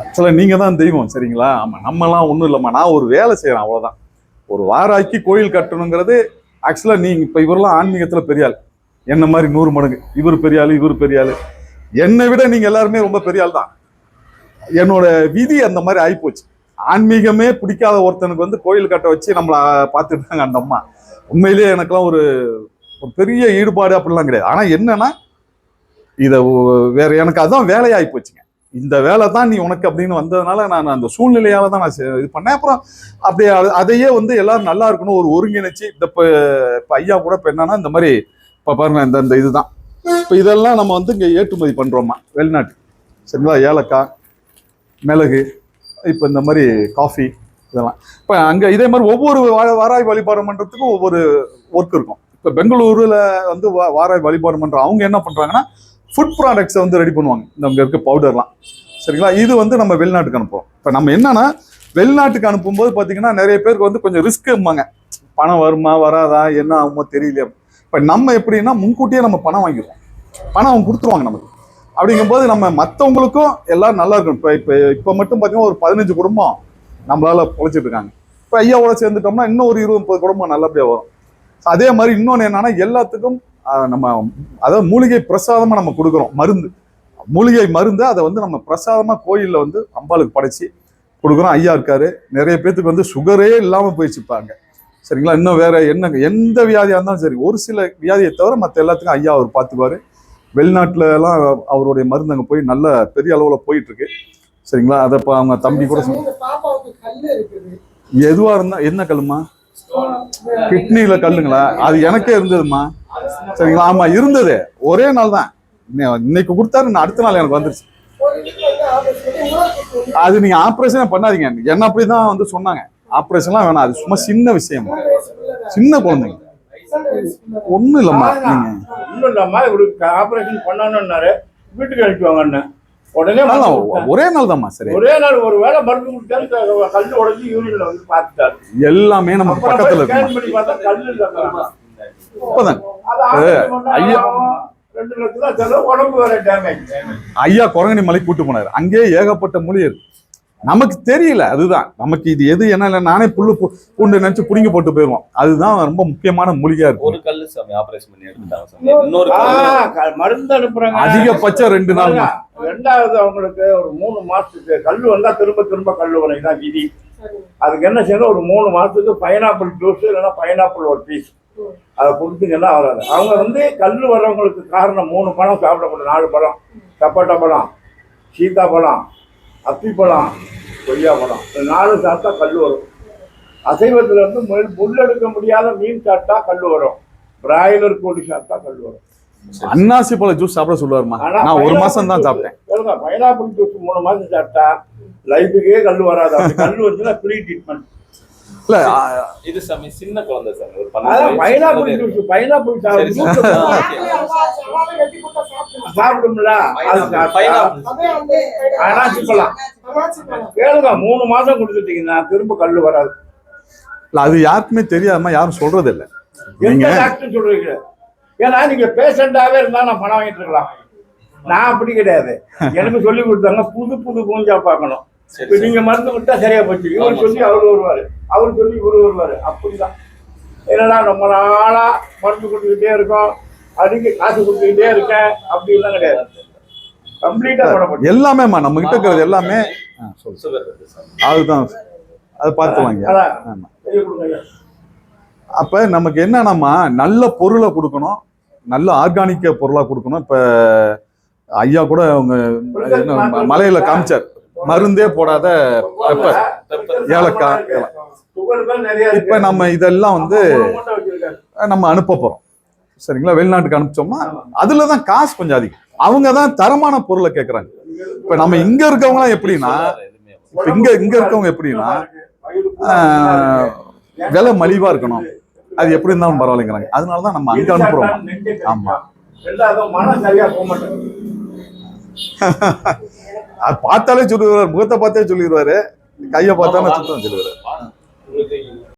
ஆக்சுவலாக நீங்கள் தான் தெய்வம் சரிங்களா? ஆமாம் நம்மலாம் ஒன்றும் இல்லைம்மா. நான் ஒரு வேலை செய்கிறேன் அவ்வளோதான் ஒரு வாராக்கி கோயில் கட்டணுங்கிறது ஆக்சுவலாக நீங்கள் இப்போ இவரெல்லாம் ஆன்மீகத்தில் பெரியாள் என்ன மாதிரி நூறு மடங்கு. இவர் பெரியாள் இவர் பெரியாள் என்னை விட நீங்கள் எல்லாருமே ரொம்ப பெரியாள் தான். என்னோட விதி அந்த மாதிரி ஆகிப்போச்சு ஆன்மீகமே பிடிக்காத ஒருத்தனுக்கு வந்து கோயில் கட்ட வச்சு நம்மளை பார்த்துட்டாங்க அந்த அம்மா. உண்மையிலேயே எனக்கெல்லாம் ஒரு ஒரு பெரிய ஈடுபாடு அப்படிலாம் கிடையாது. ஆனால் என்னன்னா இதை வேற எனக்கு அதுதான் வேலையாகி போச்சுங்க. இந்த வேலை தான் நீ உனக்கு அப்படின்னு வந்ததுனால நான் அந்த சூழ்நிலையால தான் நான் செ- இது பண்ணேன். அப்புறம் அப்படியே அது- அதையே வந்து எல்லாரும் நல்லா இருக்கணும் ஒரு ஒருங்கிணைச்சு இந்த இப்போ இப்போ ஐயா கூட இப்போ என்னன்னா இந்த மாதிரி இப்போ பாருங்க இந்த இந்த இதுதான். இப்போ இதெல்லாம் நம்ம வந்து இங்கே ஏற்றுமதி பண்ணுறோமா வெளிநாட்டு. சரிங்களா? ஏலக்காய் மிளகு இப்போ இந்த மாதிரி காஃபி இதெல்லாம். இப்போ அங்கே இதே மாதிரி ஒவ்வொரு வா- வாராய் வழிபாடு மன்றத்துக்கும் ஒவ்வொரு ஒர்க் இருக்கும். இப்போ பெங்களூரில் வந்து வாராய் வழிபாடு மன்றம் அவங்க என்ன பண்ணுறாங்கன்னா ஃபுட் ப்ராடக்ட்ஸை வந்து ரெடி பண்ணுவாங்க. இந்த அங்கே இருக்க பவுடர்லாம் சரிங்களா? இது வந்து நம்ம வெளிநாட்டுக்கு அனுப்புவோம் இப்போ நம்ம என்னன்னா வெளிநாட்டுக்கு அனுப்பும்போது பார்த்தீங்கன்னா நிறைய பேருக்கு வந்து கொஞ்சம் ரிஸ்க் இருப்பாங்க பணம் வருமா வராதா என்ன ஆகுமோ தெரியல. இப்போ நம்ம எப்படின்னா முன்கூட்டியே நம்ம பணம் வாங்கிடுவோம் பணம் அவங்க கொடுத்துருவாங்க நமக்கு. அப்படிங்கும்போது நம்ம மற்றவங்களுக்கும் எல்லாரும் நல்லா இருக்கும் இப்போ இப்போ இப்போ மட்டும் பார்த்தீங்கன்னா ஒரு பதினஞ்சு குடும்பம் நம்மளால் பொழைச்சிட்டு இருக்காங்க. இப்போ ஐயாவோட சேர்ந்துட்டோம்னா இன்னும் ஒரு இருபது முப்பது குடும்பம் நல்லபடியாக வரும். அதே மாதிரி இன்னொன்று என்னன்னா எல்லாத்துக்கும் நம்ம அதாவது மூலிகை பிரசாதமாக நம்ம கொடுக்குறோம் மருந்து. மூலிகை மருந்து அதை வந்து நம்ம பிரசாதமாக கோயிலில் வந்து அம்பாளுக்கு படைச்சி கொடுக்குறோம். ஐயா இருக்காரு. நிறைய பேத்துக்கு வந்து சுகரே இல்லாமல் போயிடுச்சுப்பாங்க சரிங்களா? இன்னும் வேற என்ன எந்த வியாதியாக இருந்தாலும் சரி ஒரு சில வியாதியை தவிர மற்ற எல்லாத்துக்கும் ஐயா அவர் பார்த்துக்குவாரு வெளிநாட்டுல எல்லாம் அவருடைய மருந்து அங்கே போய் நல்ல பெரிய அளவில் போயிட்டு இருக்கு சரிங்களா? அதை இப்போ அவங்க தம்பி கூட சொன்னாங்க. இந்த பாப்பாவுக்கு கல்லு இருக்குது எதுவா இருந்தா என்ன கல்லுமா கிட்னில கல்லுங்களா? அது எனக்கே இருந்ததுமா சரிங்களா ஆமா இருந்தது. ஒரே நாள் தான் இன்னை- இன்னைக்கு கொடுத்தாரு அடுத்த நாள் எனக்கு வந்துருச்சு. அது நீங்க ஆப்ரேஷனே பண்ணாதீங்க. என்ன அப்படிதான் வந்து சொன்னாங்க. ஆப்ரேஷன்லாம் வேணாம். அது சும்மா சின்ன விஷயம். சின்ன குழந்தைங்க. ஒண்ணும் இல்லம்மா நீங்க. ஒன்றும் இல்லாம இவருக்கு ஆபரேஷன் பண்ணணும்னாரு. வீட்டுக்கு அனுப்பிவாங்க உடனே. ஒரே நாள் தான்மா சரி. ஒரே நாள் ஒரு வேளை மருந்து கொடுத்தாரு க- கல்லு உடஞ்சி யூரின்ல வந்து பார்த்துட்டாரு. எல்லாமே அப்புறம் பக்கத்துல போய் பண்ணா ஐயா. தான் ஐயா குரங்கணி மலை கூட்டு போனாரு. அங்கேயே ஏகப்பட்ட மூலிகை இருக்கு. நமக்கு தெரியல அதுதான். நமக்கு இது எது என்ன இல்லை நானே புல்லு பூ- பூண்டு நினைச்சு புடிங்கி போட்டு போயிடுவோம் அதுதான் ரொம்ப முக்கியமான மூலிகையா இருக்கு. ஒரு கல்லு சாமி ஆபரேஷன் பண்ணி எடுத்துட்டாங்க இன்னொரு மருந்து அனுப்புறாங்க. அதிகபட்சம் ரெண்டு நாள். தான். ரெண்டாவது அவங்களுக்கு ஒரு மூணு மாசத்துக்கு கல்லு வந்தா திரும்ப திரும்ப கல்லு வரும் இதான் விதி. அதுக்கு என்ன செய்யணும்? ஒரு மூணு மாசத்துக்கு பைனாப்பிள் ஜூஸ் இல்லைன்னா பைனாப்பிள் ஒரு பீஸ் அதை கொடுத்தீங்கன்னா வராது அவங்க வந்து கல் வர்றவங்களுக்கு காரணம் மூணு பழம் சாப்பிடக்கூடாது. நாலு பழம். சப்போட்டா பழம் சீதாப்பழம் அத்திப்பழம் கொய்யா பழம். நாலு சாப்பிட்டா கல் வரும். அசைவத்தில் வந்து முள் முள்ளெடுக்க முடியாத மீன் சாப்பிட்டா கல் வரும். பிராய்லர் கோழி சாப்பிட்டா கல் வரும். அன்னாசி பழ ஜூஸ் சாப்பிட சொல்லுவாருமா? நான் ஒரு மாசம் தான் சாப்பிட்டேன். கேளுங்க பைனாப்பிள் ஜூஸ் மூணு மாசம் சாப்பிட்டா லைஃபுக்கே கல் வராது. கல் வந்துச்சுன்னா ஃப்ரீ ட்ரீட்மெண்ட் இல்ல இது சாமி சின்ன குழந்தை சாமி ஒரு பைனாப்பிள் ஜூஸ் பைனாப்பிள் வெட்டி. சாப்பிடும்ல அது சாப்பிட்டா பைனாப்பிள் அதே வந்து அனாசி பழம். கேளுங்க மூணு மாசம் கொடுத்துட்டீங்கன்னா திரும்ப கல் வராது. இல்ல, அது யாருக்குமே தெரியாம யாரும் சொல்றது இல்ல எந்த நீங்க டாக்டர் சொல்றீங்க? ஏன்னா நீங்க பேஷண்டாவே இருந்தா நான் பணம் வாங்கிட்டு இருக்கலாம். நான் அப்படி கிடையாது. எனக்கு சொல்லி கொடுத்தாங்க புது புது பூஞ்சா பார்க்கணும். சரி, இப்ப சரி. நீங்க மருந்து கொடுத்தா சரியா போச்சு. இவர் சொல்லி அவரு வருவாரு. அவர் சொல்லி இவரு வருவாரு. அப்படிதான். என்னடா ரொம்ப நாளா மருந்து கொடுத்துக்கிட்டே இருக்கோம். அதுக்கு காசு கொடுத்துக்கிட்டே இருக்கேன். அப்படி எல்லாம் கிடையாது கம்ப்ளீட்டா போடப்பட்டு எல்லாமேம்மா நம்ம கிட்ட இருக்கிறது எல்லாமே அதுதான். அது பார்த்து வாங்க. அப்ப நமக்கு என்னன்னாமா நல்ல பொருளை கொடுக்கணும். நல்ல ஆர்கானிக்க பொருளா கொடுக்கணும். இப்ப ஐயா கூட அவங்க மலையில காமிச்சார். மருந்தே போடாத பெப்பர். ஏலக்காய், தான். இப்ப நம்ம இதெல்லாம் வந்து. நம்ம அனுப்ப போறோம். சரிங்களா? வெளிநாட்டுக்கு அனுப்பிச்சோம்னா அதுல தான் காசு கொஞ்சம் அதிகம். அவங்க தான் தரமான பொருளை கேட்கறாங்க இப்ப நம்ம இங்க இருக்கவங்களாம் எப்படின்னா. இப்ப இங்க இங்க இருக்கவங்க எப்படின்னா விலை மலிவா இருக்கணும். அது எப்படி இருந்தாலும் பரவாயில்லைங்கிறாங்க. அதனாலதான் நம்ம அங்க அனுப்புறோம். ஆமா. ரெண்டாவது மனம் சரியா போக மாட்டேங்குது. அது பார்த்தாலே சொல்லிடுவாரு முகத்தை பார்த்தே சொல்லிடுவாரு கையை பார்த்தாலே சுத்தம் சொல்லிடுவாரு. proteína.